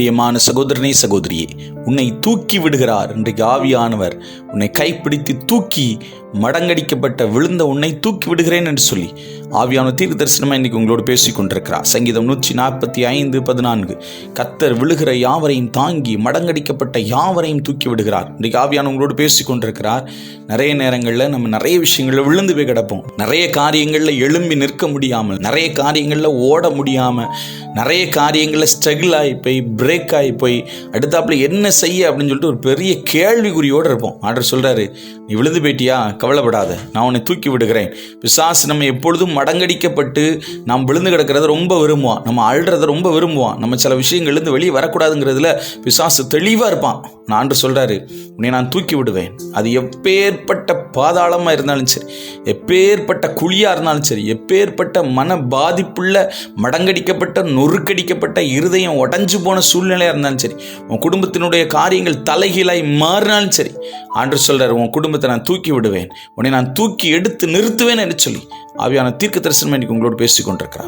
பிரியமான சகோதரனே சகோதரியே உன்னை தூக்கி விடுகிறார் இன்றைக்கு ஆவியானவர் உன்னை கைப்பிடித்து தூக்கி மடங்கடிக்கப்பட்ட விழுந்த உன்னை தூக்கி விடுகிறேன் என்று சொல்லி ஆவியான தீர்க்க தரிசனமாக இன்றைக்கி உங்களோடு பேசிக் கொண்டிருக்கிறார். சங்கீதம் நூற்றி நாற்பத்தி ஐந்து பதினான்கு. கத்தர் விழுகிற யாவரையும் தாங்கி மடங்கடிக்கப்பட்ட யாவரையும் தூக்கி விடுகிறார். இன்றைக்கு ஆவியான உங்களோடு பேசிக் கொண்டிருக்கிறார். நிறைய நேரங்களில் நம்ம நிறைய விஷயங்களில் விழுந்து போய் கிடப்போம். நிறைய காரியங்களில் எழும்பி நிற்க முடியாமல் நிறைய காரியங்களில் ஓட முடியாமல் நிறைய காரியங்களில் ஸ்ட்ரகிள் ஆகி போய் பிரேக் ஆகி போய் அடுத்தாப்புல என்ன செய்ய அப்படின்னு சொல்லிட்டு ஒரு பெரிய கேள்விக்குறியோடு இருப்போம். ஆர்டர் சொல்கிறாரு நீ விழுந்து போயிட்டியா? கவலைப்படாத. நான் உன்னை தூக்கி விடுகிறேன். பிசாசு நம்ம எப்பொழுதும் மடங்கடிக்கப்பட்டு நாம் விழுந்து கிடக்கிறத ரொம்ப விரும்புவான். நம்ம அழுறத ரொம்ப விரும்புவான். நம்ம சில விஷயங்கள்லேருந்து வெளியே வரக்கூடாதுங்கிறதுல பிசாசு தெளிவாக இருப்பான். நான் ஆண்டு சொல்கிறாரு உன்னை நான் தூக்கி விடுவேன். அது எப்பேற்பட்ட பாதாளமாக இருந்தாலும் சரி எப்பேற்பட்ட குழியாக இருந்தாலும் சரி எப்பேற்பட்ட மன பாதிப்புள்ள மடங்கடிக்கப்பட்ட நொறுக்கடிக்கப்பட்ட இருதயம் உடஞ்சு போன சூழ்நிலையாக இருந்தாலும் சரி உன் குடும்பத்தினுடைய காரியங்கள் தலைகீழாய் மாறினாலும் சரி ஆண்டு சொல்கிறார் உன் குடும்பத்தை நான் தூக்கி விடுவேன். உன்னை நான் தூக்கி எடுத்து நிறுத்துவேன் என்று சொல்லி ஆவியான தீர்க்க தரிசனம் இன்னைக்கு உங்களோடு பேசிக்கொண்டிருக்கிறார்.